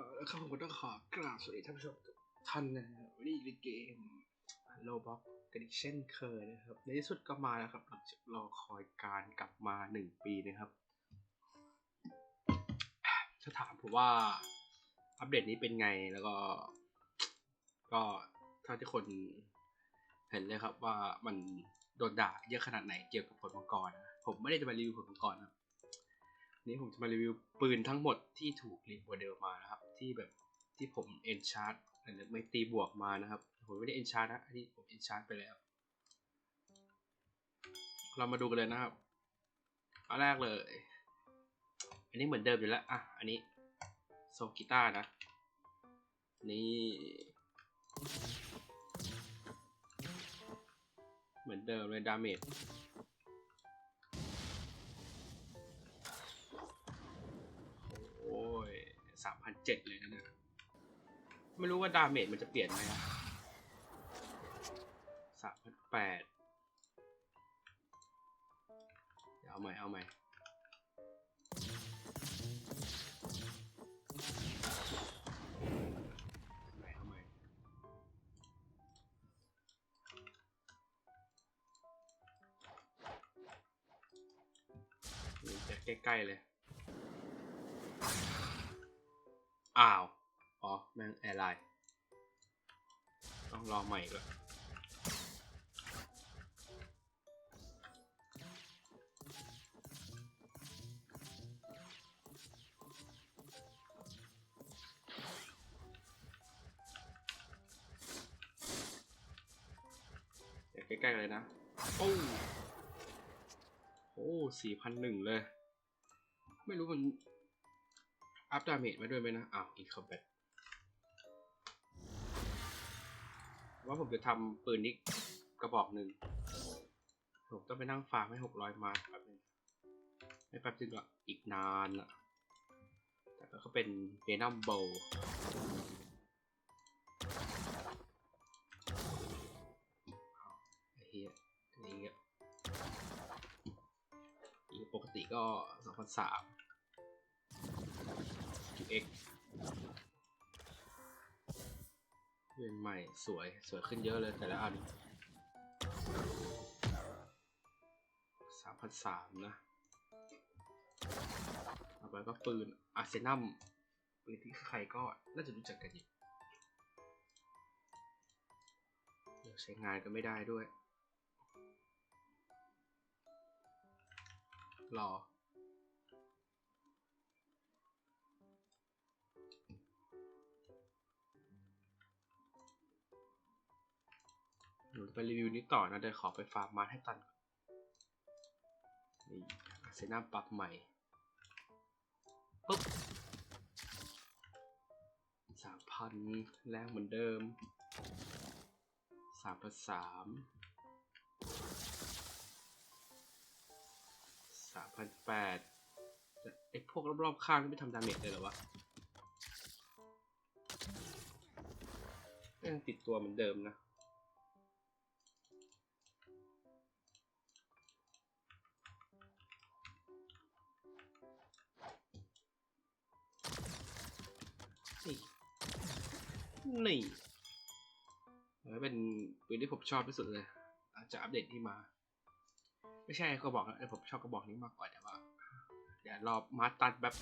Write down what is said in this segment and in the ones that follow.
อแล้วข้าต้องขอกราบสวัสดีท่านผู้ชมทุกท่านนะวันนี้อยู่เกมโลบ็อกกันอีกเช่นเคยนะครับ ในที่สุดก็มาแล้วครับหลังจากรอคอยการกลับมาหนึ่งปีนะครับถ้าถามผมว่าอัปเดตนี้เป็นไงแล้วก็ ก็เท่าที่คนเห็นเลยครับว่ามันโดนด่าเยอะขนาดไหนเกี่ยวกับผลมังกรนะผมไม่ได้จะมารีวิวผลมังกรนะครับนี้ผมจะมารีวิวปืนทั้งหมดที่ถูกรีโมเดลมานะครับ ที่แบบที่ผมเอนชาร์ตหรือไม่ตีบวกมานะครับ ผมไม่ได้เอนชาร์ตนะอันนี้ผมเอนชาร์ตไปแล้ว เรามาดูกันเลยนะครับอันแรกเลย อันนี้เหมือนเดิมอยู่แล้วอะอันนี้โซกีตาร์นะ นี่เหมือนเดิมเลยดาเมจ สามพันเจ็ดเลยนะเนี่ยไม่รู้ว่าดาเมจมันจะเปลี่ยนไหมสามพันแปดเดี๋ยวเอาใหม่เอาใหม่เอาใหมเอาใหม่นี่จะใกล้ๆเลย อ้าว อ๋อ แม่งแอร์ไลน์ต้องรอใหม่ก่อนเดี๋ยวใกล้ๆเลยนะ โอ้โอ้สี่พันหนึ่งเลย ไม่รู้มัน อัพดาเมจมาด้วยไหมนะอ้าวอีกคอมแบทว่าผมจะทำปืนนี้กระบอกหนึ่งผมต้องไปนั่งฟาร์มให้หกร้อยมาแป๊บนึงไม่แป๊บนึงหรอกอีกนานอะ แต่ก็เป็นเวนัมโบไอ้เหี้ยอันนี้อะอีกปกติก็สองพันสาม x เรือนใหม่สวยสวยขึ้นเยอะเลยแต่ละอันสามพันสามนะต่อไปก็ปืนอาร์เซนัมปืนที่ใครก็น่าจะรู้จักกันอยู่เดี๋ยวใช้งานก็ไม่ได้ด้วย รอ หนูไปรีวิวนี้ต่อนะเดี๋ยวขอไปฟาร์มมาให้ตันนี่เซนัมปรับใหม่ปุ๊บสามพันแรงเหมือนเดิมสามพันสามสามพันแปดไอพวกรอบๆข้างไม่ทำดาเมจเลยเหรอวะยังติดตัวเหมือนเดิมนะ นี่เป็นปืนที่ผมชอบที่สุดเลยหลังจากอัปเดตที่มา ไม่ใช่ก็บอกนะผมชอบกระบอกนี้มากกว่าแต่ว่า เดี๋ยวรอมาตัดแบบ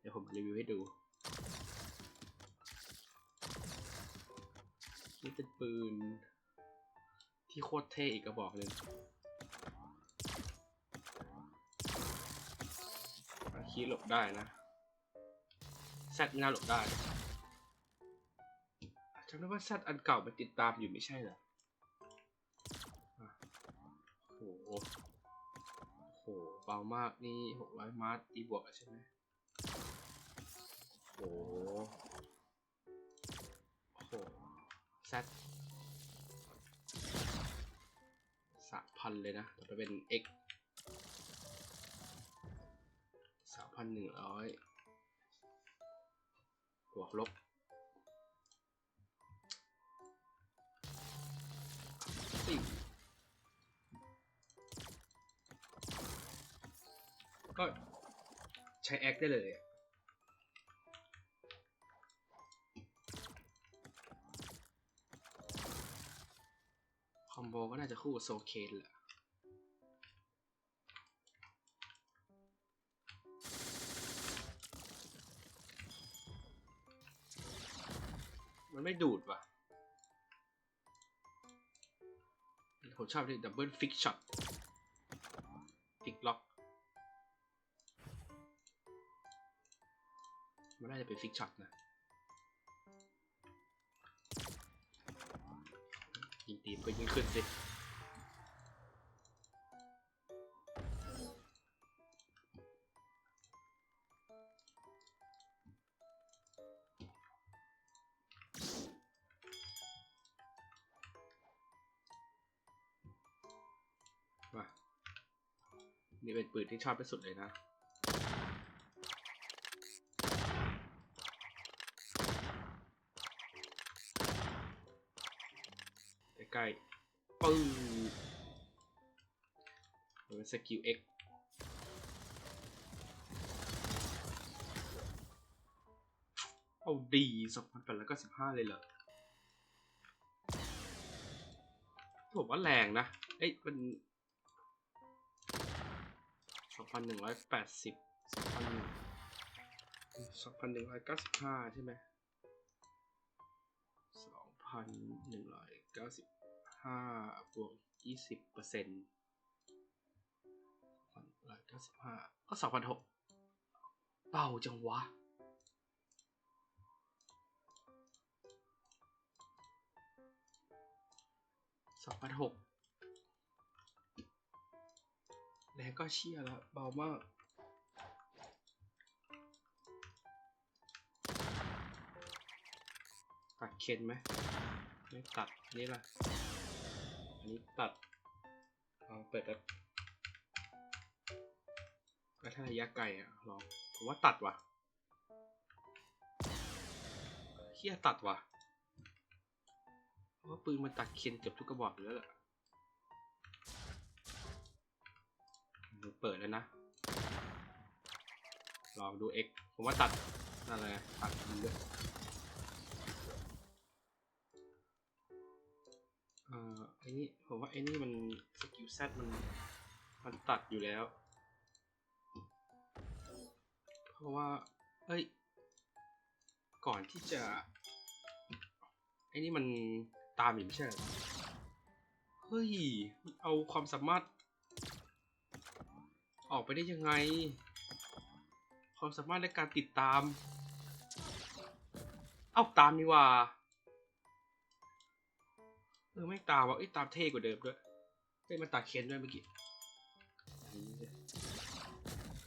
เดี๋ยวผมรีวิวให้ดูนี่เป็นปืน ที่โคตรเท่อีกกระบอกหนึ่งคีย์หลบได้นะแซดหน่าหลบได้ จำได้ว่าแซดอันเก่ามันติดตามอยู่ไม่ใช่เหรอโอ้โหโหเบามากนี่หกร้อยมาร์ตีบวกใช่ไหมโอ้โหโหแซดสามพันเลยนะแต่เป็น X สามพันหนึ่งร้อยบวกลบ ก็ใช้แอคได้เลยคอมโบก็น่าจะคู่โซเคสแหละมันไม่ดูดว่ะ ผมชอบที่ดับเบิลฟิกช็อต มันน่าจะเป็นฟิกช็อตนะยิงตีมก็ยิงขึ้นสินี่เป็นปืนที่ชอบที่สุดเลยนะ ใกล้ปื้อมันเป็กเอาดีสองพันแปดร้อยเก้าสิบห้าเลยเหรอผมว่าแรงนะ เอ้ยมันสองพันหนึ่งร้อยแปดสิบสองพันสองพันหนึ่งร้อยเก้าสิบห้าใช่ไหมสองพันหนึ่งร้อยเก้าสิบ ห้าบวกยี่สิบเปอร์เซ็นต์สองพันร้อยเก้าสิบห้าก็สองพันหกเบาจังวะ สองพันหกแรงก็เชี่ยแล้วเบามากตัดเคนไหมไม่ตัดอันนี้ล่ะ อันนี้ตัดลองเปิดแบบแล้วถ้าระยะไกลอะลองผมว่าตัดว่ะเฮียตัดว่ะเพราะว่าปืนมันตัดเคนเกือบทุกกระบอกอยู่แล้วแหละเปิดแล้วนะ ลองดู X ผมว่าตัดนั่นแหละตัดมันด้วยเไอ้นี่ผมว่าไอ้นี่มันสกิลแซดมันมันตัดอยู่แล้ว เพราะว่า เอ้ย ก่อนที่จะ ไอ้นี่มันตามอยู่ไม่ใช่เหรอเฮ้ย มันเอาความสามารถ ออกไปได้ยังไง ความสามารถในการติดตาม เอ้าตามนี่ว่า เออไม่ตามว่ะเอ้ตามเท่กว่าเดิมด้วยเอ้ยมันตาเค้นด้วยเมื่อกี้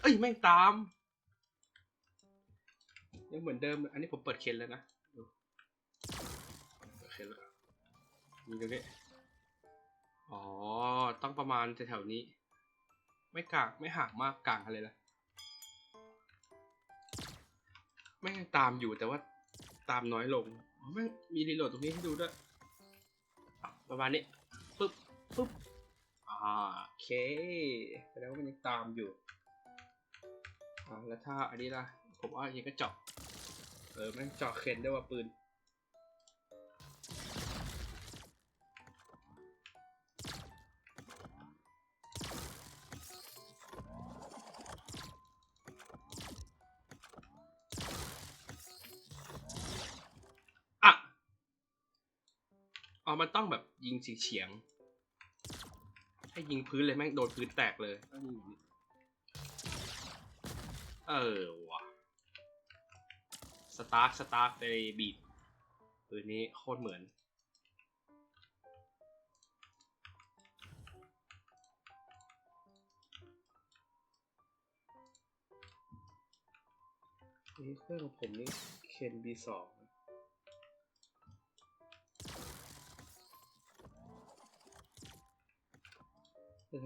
เอ้ยไม่งตามยังเหมือนเดิม อันนี้ผมเปิดเคนแล้วนะดูเปิดเคนแล้วมีตรงนี้อ๋อต้องประมาณแถวๆนี้ ไม่กลางไม่ห่างมากกลางอะไรละไม่งตามอยู่แต่ว่าตามน้อยลงอ๋อไม่งมีรีโหลดตรงนี้ให้ดูด้วย ประมาณนี้ปึ๊บปึ๊บอ่าโอเคแสดงว่ามันยังตามอยู่อ่าแล้วถ้าอันนี้ล่ะผมว่าอันก็เจาะเออแม่งเจาะเข็นได้ว่าปืน อ๋อมันต้องแบบยิงเฉียงให้ยิงพื้นเลยแม่งโดนพื้นแตกเลย เออว่ะ สตาร์คสตาร์คในบีดปืนนี้โคตรเหมือน นี่เครื่องผมนี่เคน B2 นะแ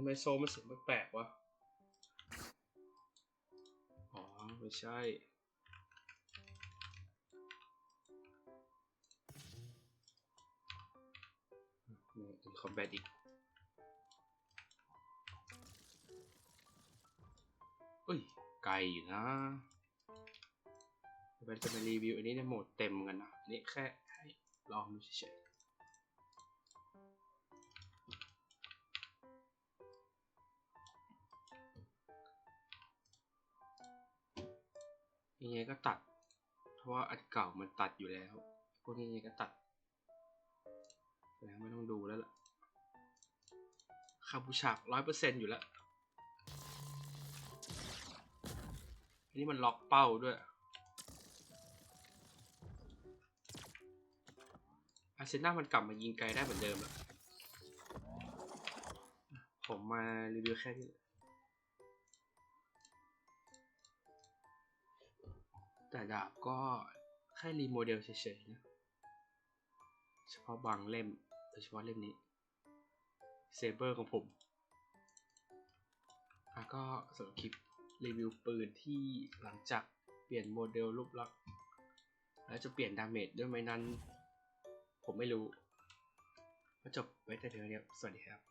ทำไมโซมันเสียงแปลกๆวะ อ๋อ ไม่ใช่ นี่คอมแบทอีกเอ้ย ไกลอยู่นะเดี๋ยวจะมารีวิวอันนี้ในโหมดเต็มกันนะ อันนี่แค่ให้ลองดูเฉย ยังไงก็ตัด เพราะว่าอันเก่ามันตัดอยู่แล้ว พวกนี้ยังไงก็ตัด แล้วไม่ต้องดูแล้วล่ะคาบูชากร้อยเปอร์เซ็นอยู่แล้ว อันนี้มันล็อกเป้าด้วยอาร์เซน่ามันกลับมายิงไกลได้เหมือนเดิมแล้ว ผมมารีวิวแค่นี้ แต่ดาบก็แค่รีโมเดลเฉยๆนะ เฉพาะบางเล่มโดยเฉพาะเล่มนี้เซเบอร์ของผมแล้วก็สำหรับคลิปรีวิวปืนที่หลังจากเปลี่ยนโมเดลรูปลักษณ์แล้วจะเปลี่ยนดาเมจด้วยไหมนั้น ผมไม่รู้ก็จบไว้แต่เพียงเท่านี้สวัสดีครับ